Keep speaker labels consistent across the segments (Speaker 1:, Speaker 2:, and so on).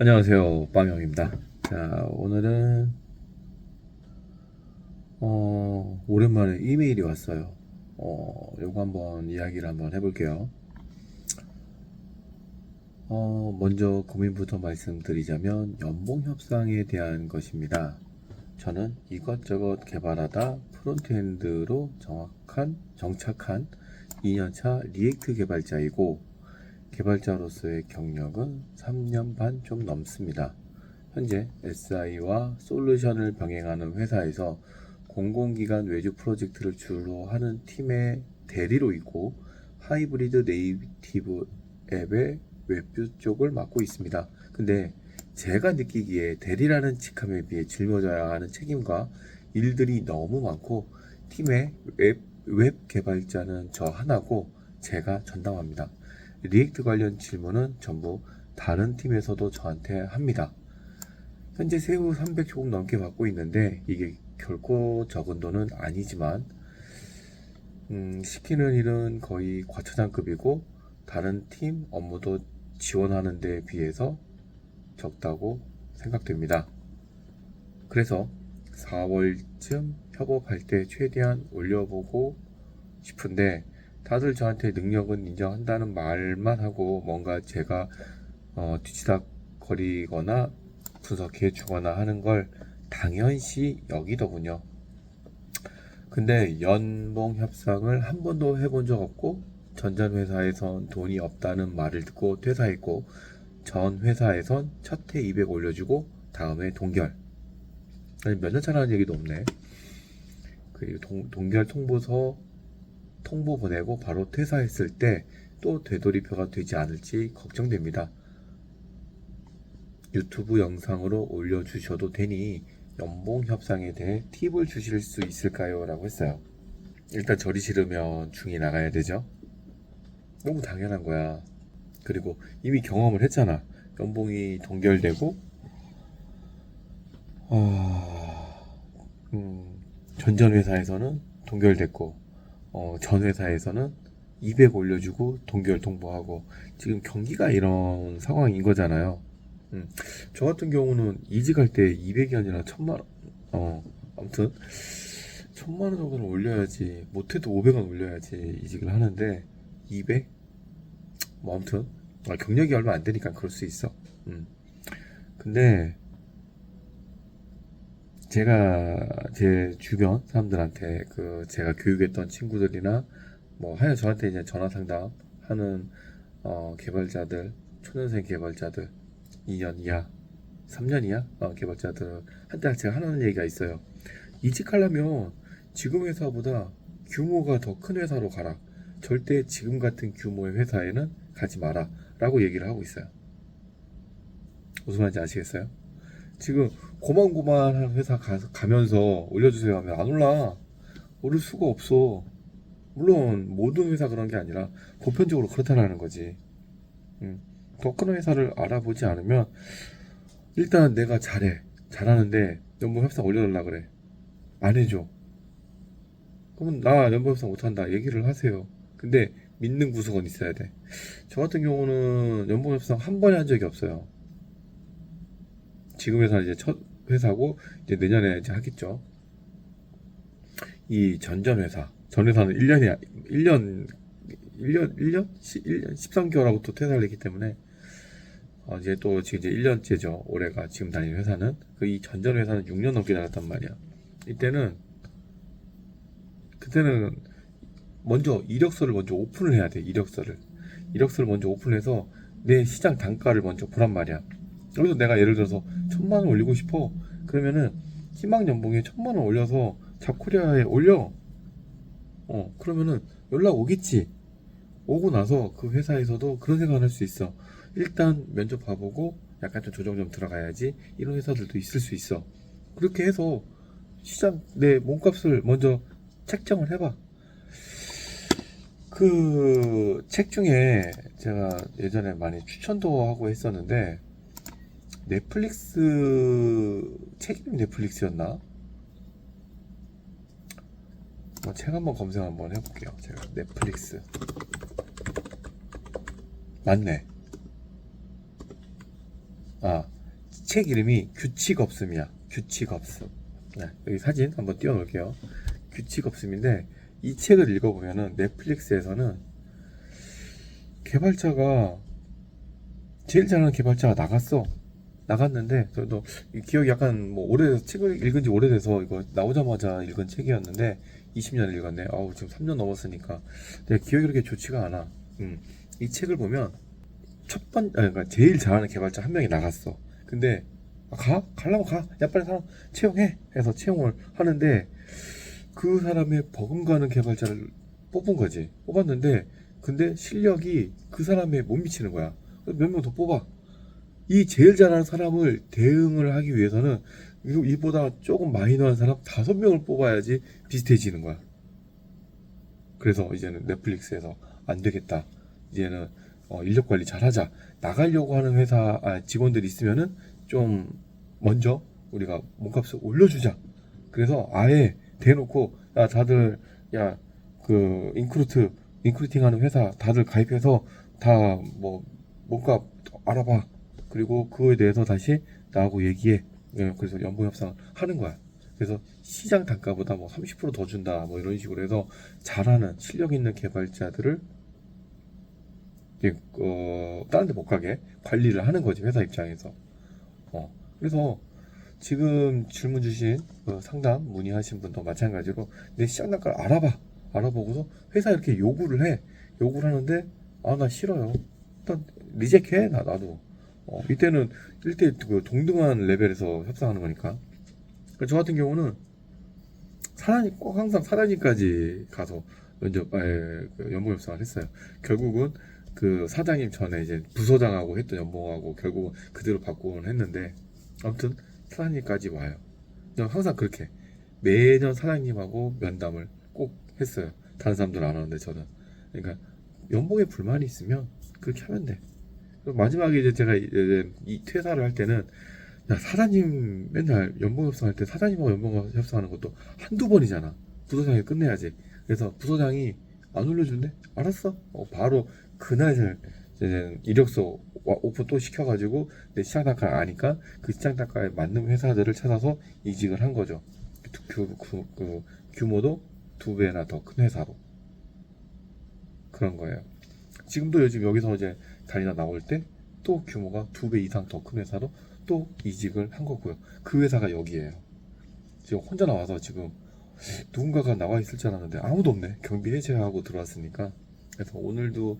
Speaker 1: 안녕하세요 빵형입니다. 자 오늘은 어 오랜만에 이메일이 왔어요. 어 요거 한번 이야기를 한번 해 볼게요. 어 먼저 고민부터 말씀드리자면 연봉 협상에 대한 것입니다. 저는 이것저것 개발하다 프론트엔드로 정확한 정착한 2년차 리액트 개발자이고 개발자로서의 경력은 3년 반 좀 넘습니다. 현재 SI와 솔루션을 병행하는 회사에서 공공기관 외주 프로젝트를 주로 하는 팀의 대리로 있고 하이브리드 네이티브 앱의 웹뷰 쪽을 맡고 있습니다. 근데 제가 느끼기에 대리라는 직함에 비해 짊어져야 하는 책임과 일들이 너무 많고 팀의 웹, 웹 개발자는 저 하나고 제가 전담합니다. 리액트 관련 질문은 전부 다른 팀에서도 저한테 합니다. 현재 세후 300 조금 넘게 받고 있는데 이게 결코 적은 돈은 아니지만 음, 시키는 일은 거의 과처장급이고 다른 팀 업무도 지원하는 데 비해서 적다고 생각됩니다. 그래서 4월쯤 협업할 때 최대한 올려보고 싶은데 다들 저한테 능력은 인정한다는 말만 하고 뭔가 제가 어, 뒤치다 거리거나 분석해 주거나 하는 걸 당연시 여기더군요. 근데 연봉 협상을 한 번도 해본 적 없고 전전 회사에선 돈이 없다는 말을 듣고 퇴사했고 전 회사에선 첫 해 200 올려주고 다음에 동결 몇 년 차라는 얘기도 없네. 그리고 동, 동결 통보서 통보 보내고 바로 퇴사했을 때 또 되돌이표가 되지 않을지 걱정됩니다. 유튜브 영상으로 올려주셔도 되니 연봉 협상에 대해 팁을 주실 수 있을까요? 라고 했어요. 일단 절이 싫으면 중이 나가야 되죠. 너무 당연한 거야. 그리고 이미 경험을 했잖아. 연봉이 동결되고, 어, 음, 전전 회사에서는 동결됐고, 어, 전 회사에서는 200 올려주고 동결 통보하고 지금 경기가 이런 상황인 거잖아요. 음, 저 같은 경우는 이직할 때 200이 아니라 천만 원, 어, 아무튼 천만 원 정도는 올려야지 못해도 500원 올려야지 이직을 하는데 200? 뭐 아무튼 아, 경력이 얼마 안 되니까 그럴 수 있어. 음. 근데 제가 제 주변 사람들한테 그 제가 교육했던 친구들이나 뭐 하여 저한테 이제 전화 상담 하는 어, 개발자들 초년생 개발자들 2년 이하 3년 이하 어, 개발자들 한때 제가 하는 얘기가 있어요. 이직하려면 지금 회사보다 규모가 더 큰 회사로 가라. 절대 지금 같은 규모의 회사에는 가지 마라 라고 얘기를 하고 있어요. 무슨 말인지 아시겠어요? 지금 고만고만한 회사 가, 가면서 올려주세요 하면 안 올라 오를 수가 없어 물론 모든 회사 그런 게 아니라 보편적으로 그렇다는 거지. 음, 더큰 회사를 알아보지 않으면 일단 내가 잘해 잘하는데 연봉 협상 올려달라 그래 안 해줘. 그러면 나 연봉 협상 못한다 얘기를 하세요. 근데 믿는 구석은 있어야 돼. 저 같은 경우는 연봉 협상 한 번에 한 적이 없어요. 지금 회사 이제 첫 회사고 이제 내년에 이제 하겠죠. 이 전전 회사 전 회사는 1년이 1년 1년 1년 1년 13개월하고 또 퇴사를 했기 때문에 어 이제 또 지금 이제 1년째죠. 올해가 지금 다니는 회사는 그 이 전전 회사는 6년 넘게 다녔단 말이야. 이때는 그때는 먼저 이력서를 먼저 오픈을 해야 돼. 이력서를 이력서를 먼저 오픈해서 내 시장 단가를 먼저 보란 말이야. 여기서 내가 예를 들어서 천만 원 올리고 싶어. 그러면은 희망 연봉에 천만 원 올려서 잡코리아에 올려. 어, 그러면은 연락 오겠지. 오고 나서 그 회사에서도 그런 생각을 할 수 있어. 일단 면접 봐보고 약간 좀 조정 좀 들어가야지. 이런 회사들도 있을 수 있어. 그렇게 해서 시장 내 몸값을 먼저 책정을 해봐. 그 책 중에 제가 예전에 많이 추천도 하고 했었는데 넷플릭스 책임 넷플릭스였나? 뭐 책 한번 검색 한번 해볼게요. 제가 넷플릭스 맞네. 아, 책 이름이 규칙 없음이야. 규칙 없음. 네, 여기 사진 한번 띄워놓을게요. 규칙 없음인데 이 책을 읽어보면은 넷플릭스에서는 개발자가 제일 잘하는 개발자가 나갔어. 나갔는데 이 기억이 약간 뭐 오래돼서 책을 읽은 지 오래돼서 이거 나오자마자 읽은 책이었는데 20년을 읽었네. 아우 지금 3년 넘었으니까 내 기억이 그렇게 좋지가 않아. 음, 이 책을 보면 첫 번, 아니, 그러니까 제일 잘하는 개발자 한 명이 나갔어. 근데 아, 가? 가려면 가. 야 빨리 사람 채용해. 해서 채용을 하는데 그 사람의 버금가는 개발자를 뽑은 거지. 뽑았는데 근데 실력이 그 사람에 못 미치는 거야. 몇 명 더 뽑아. 이 제일 잘하는 사람을 대응을 하기 위해서는 이- 이보다 조금 마이너한 사람 다섯 명을 뽑아야지 비슷해지는 거야. 그래서 이제는 넷플릭스에서 안 되겠다. 이제는 어, 인력 관리 잘하자. 나가려고 하는 회사 아, 직원들이 있으면은 좀 먼저 우리가 몸값을 올려주자. 그래서 아예 대놓고 야 다들 야 그 인크루트 인크루팅하는 회사 다들 가입해서 다 뭐 몸값 알아봐. 그리고 그거에 대해서 다시 나하고 얘기해. 예, 그래서 연봉 협상 하는 거야. 그래서 시장 단가보다 뭐 30%더 준다. 뭐 이런 식으로 해서 잘하는 실력 있는 개발자들을 어, 다른 데 못 가게 관리를 하는 거지 회사 입장에서 어, 그래서 지금 질문 주신 그 상담 문의하신 분도 마찬가지로 내 시장 단가를 알아봐 알아보고서 회사 이렇게 요구를 해 요구를 하는데 아 나 싫어요 일단 리젝해 나 나도 어, 이때는 일대 그 동등한 레벨에서 협상하는 거니까 그저 같은 경우는 사장님 꼭 항상 사장님까지 가서 면접 아, 예, 그 연봉 협상을 했어요 결국은 그 사장님 전에 이제 부서장하고 했던 연봉하고 결국은 그대로 바꾸곤 했는데 아무튼 사장님까지 와요. 그냥 항상 그렇게 매년 사장님하고 면담을 꼭 했어요. 다른 사람들은 안 하는데 저는 그러니까 연봉에 불만이 있으면 그렇게 하면 돼. 그리고 마지막에 이제 제가 이제 이 퇴사를 할 때는 야 사장님 맨날 연봉 협상할 때 사장님하고 연봉 협상하는 것도 한두 번이잖아. 부서장이 끝내야지. 그래서 부서장이 안 올려준대? 알았어. 어, 바로 그날 이제 이력서 와- 오픈 또 시켜가지고 내 시장 단가 아니까 그 시장 단가에 맞는 회사들을 찾아서 이직을 한 거죠. 그, 그, 그 규모도 두 배나 더 큰 회사로 그런 거예요. 지금도 요즘 여기서 이제 다니다 나올 때 또 규모가 두 배 이상 더 큰 회사로 또 이직을 한 거고요. 그 회사가 여기에요. 지금 혼자 나와서 지금 누군가가 나와 있을 줄 알았는데 아무도 없네. 경비 해제하고 들어왔으니까. 그래서 오늘도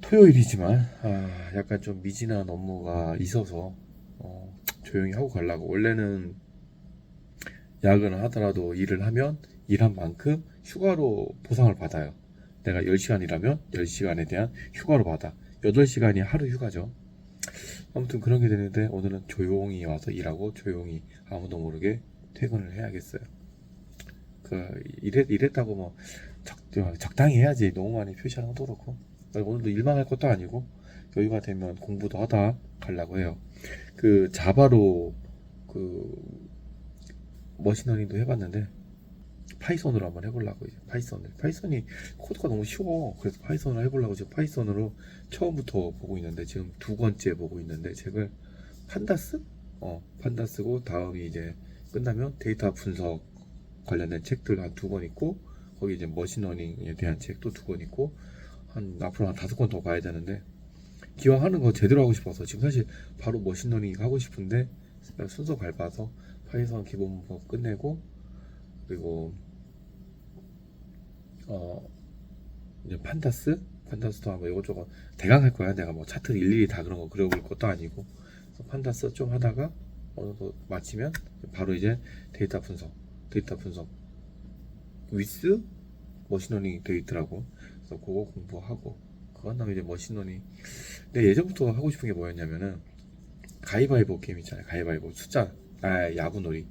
Speaker 1: 토요일이지만 아, 약간 좀 미진한 업무가 있어서 어, 조용히 하고 가려고. 원래는 야근을 하더라도 일을 하면 일한 만큼 휴가로 보상을 받아요. 내가 10시간 일하면 10시간에 대한 휴가로 받아. 8시간이 하루 휴가죠. 아무튼 그런 게 되는데 오늘은 조용히 와서 일하고 조용히 아무도 모르게 퇴근을 해야겠어요. 그 이랬 이랬다고 뭐 적, 적당히 해야지 너무 많이 표시하는 것도 그렇고 오늘도 일만 할 것도 아니고 여유가 되면 공부도 하다 가려고 해요. 그 자바로 그 머신러닝도 해봤는데 파이썬으로 한번 해보려고 이제 파이썬을. 파이썬이 코드가 너무 쉬워. 그래서 파이썬을 해보려고 지금 파이썬으로 처음부터 보고 있는데 지금 두 번째 보고 있는데 책을 판다스? 어 판다스고 다음이 이제 끝나면 데이터 분석 관련된 책들 한 두 권 있고 거기 이제 머신러닝에 대한 책도 두권 있고 한 앞으로 한 다섯 권 더 봐야 되는데 기왕 하는 거 제대로 하고 싶어서 지금 사실 바로 머신러닝 하고 싶은데 순서 밟아서 파이썬 기본법 끝내고 그리고 어 이제 판다스? 판다스도 한번 이것저것 대강 할 거야. 내가 뭐 차트 일일이 다 그런 거 그려볼 것도 아니고. 판다스 좀 하다가 어느 정도 마치면 바로 이제 데이터 분석 데이터 분석. 위스 머신러닝 데이터라고. 그래서 그거 공부하고. 그건 다음에 이제 머신러닝. 내가 예전부터 하고 싶은 게 뭐였냐면은 가위바위보 게임 있잖아요. 가위바위보. 숫자. 아 야구놀이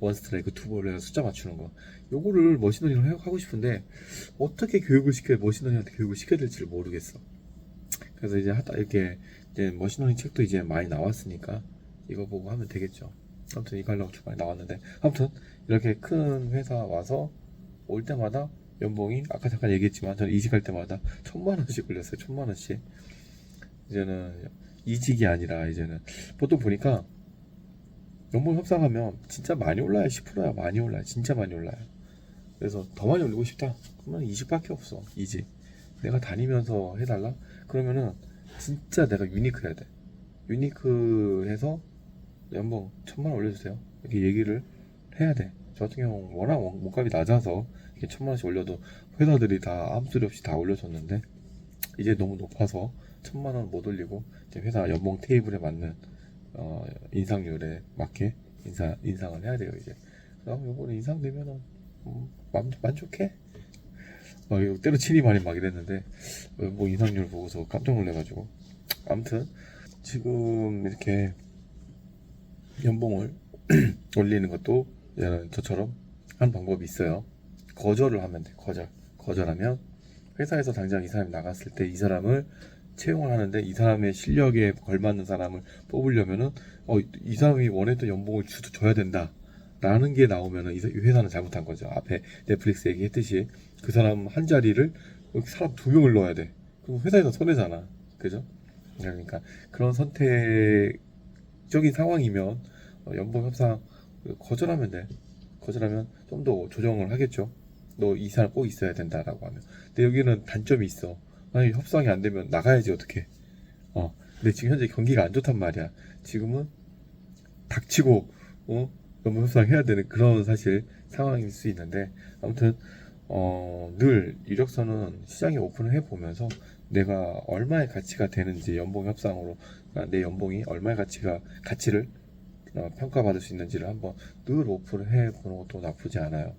Speaker 1: 원 스트라이크 투볼을 해서 숫자 맞추는 거. 요거를 머신러닝을 해- 하고 싶은데 어떻게 교육을 시켜 머신러닝한테 교육을 시켜야 될지를 모르겠어. 그래서 이제 하다 이렇게 이제 머신러닝 책도 이제 많이 나왔으니까 이거 보고 하면 되겠죠. 아무튼 하려고 주말에 나왔는데 아무튼 이렇게 큰 회사 와서 올 때마다 연봉이 아까 잠깐 얘기했지만 저는 이직할 때마다 천만 원씩 올렸어요. 천만 원씩. 이제는 이직이 아니라 이제는 보통 보니까 연봉 협상하면 진짜 많이 올라요 10%야. 많이 올라요 진짜 많이 올라요 그래서 더 많이 올리고 싶다? 그러면 이직밖에 없어. 이직 내가 다니면서 해달라? 그러면은 진짜 내가 유니크 해야 돼. 유니크 해서 연봉 천만 원 올려주세요. 이렇게 얘기를 해야 돼저 같은 경우 워낙 원- 몸값이 낮아서 이렇게 천만 원씩 올려도 회사들이 다 아무 소리 없이 다 올려줬는데 이제 너무 높아서 천만 원 못 올리고 이제 회사 연봉 테이블에 맞는 어, 인상률에 맞게 인사 인상을 해야 돼요 이제. 그럼 요번에 인상되면은 음, 만, 만족해. 막 이거 때려치니 말이 막 이랬는데 어, 뭐 인상률 보고서 깜짝 놀래가지고 아무튼 지금 이렇게 연봉을 올리는 것도 저처럼 한 방법이 있어요. 거절을 하면 돼. 거절. 거절하면 회사에서 당장 이 사람이 나갔을 때 이 사람을 채용을 하는데 이 사람의 실력에 걸맞는 사람을 뽑으려면은 어, 이 사람이 원했던 연봉을 주, 줘야 된다. 라는 게 나오면은 이 회사는 잘못한 거죠. 앞에 넷플릭스 얘기했듯이 그 사람 한 자리를 사람 두 명을 넣어야 돼. 그럼 회사에서 손해잖아. 그죠? 그러니까 그런 선택적인 상황이면 어, 연봉 협상 거절하면 돼. 거절하면 좀 더 조정을 하겠죠. 너 이 사람 꼭 있어야 된다라고 하면. 근데 여기는 단점이 있어. 아니 협상이 안 되면 나가야지 어떻게? 어. 근데 지금 현재 경기가 안 좋단 말이야. 지금은 닥치고 어 연봉 협상 해야 되는 그런 사실 상황일 수 있는데 아무튼 어, 늘 이력서는 시장에 오픈을 해 보면서 내가 얼마의 가치가 되는지 연봉 협상으로 아, 내 연봉이 얼마의 가치가 가치를 어, 평가받을 수 있는지를 한번 늘 오픈을 해 보는 것도 나쁘지 않아요.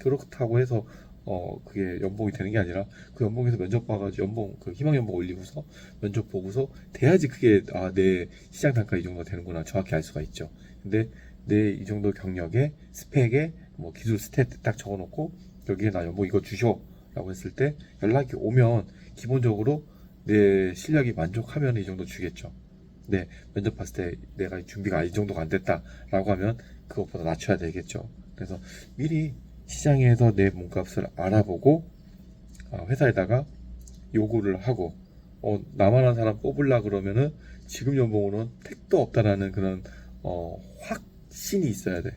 Speaker 1: 그렇다고 해서 어 그게 연봉이 되는 게 아니라 그 연봉에서 면접 봐가지고 연봉 그 희망 연봉 올리고서 면접 보고서 돼야지 그게 아 내 시장 단가 이 정도 되는구나 정확히 알 수가 있죠. 근데 내 이 정도 경력에 스펙에 뭐 기술 스탯 딱 적어놓고 여기에 나 연봉 이거 주셔라고 했을 때 연락이 오면 기본적으로 내 실력이 만족하면 이 정도 주겠죠. 네 면접 봤을 때 내가 준비가 이 정도가 안 됐다라고 하면 그것보다 낮춰야 되겠죠. 그래서 미리 시장에서 내 몸값을 알아보고 아, 회사에다가 요구를 하고 어, 나만한 사람 뽑으려 그러면은 지금 연봉으로는 택도 없다라는 그런 어, 확신이 있어야 돼.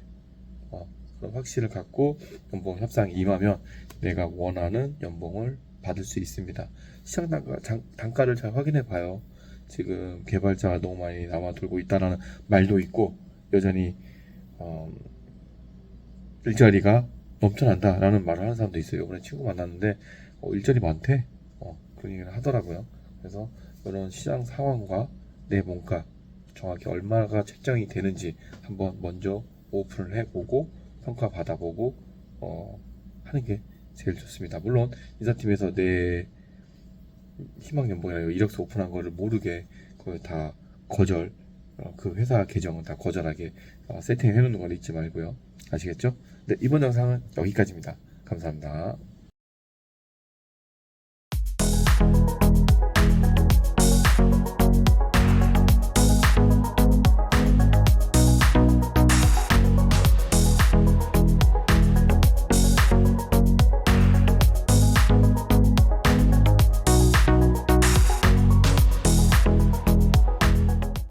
Speaker 1: 어, 그런 확신을 갖고 연봉 협상에 임하면 내가 원하는 연봉을 받을 수 있습니다. 시장 단가, 장- 단가를 잘 확인해 봐요. 지금 개발자가 너무 많이 남아 돌고 있다라는 말도 있고 여전히 어, 일자리가 넘쳐난다 라는 말을 하는 사람도 있어요. 이번에 친구 만났는데 어, 일자리 많대. 어, 그런 얘기를 하더라고요. 그래서 이런 시장 상황과 내 몸값 정확히 얼마가 책정이 되는지 한번 먼저 오픈을 해보고 평가 받아보고 어, 하는 게 제일 좋습니다. 물론 인사팀에서 내 희망 연봉이나 이력서 오픈한 거를 모르게 그걸 다 거절 어, 그 회사 계정은 다 거절하게 어, 세팅해 놓는 건 잊지 말고요. 아시겠죠? 네, 이번 영상은 여기까지입니다. 감사합니다.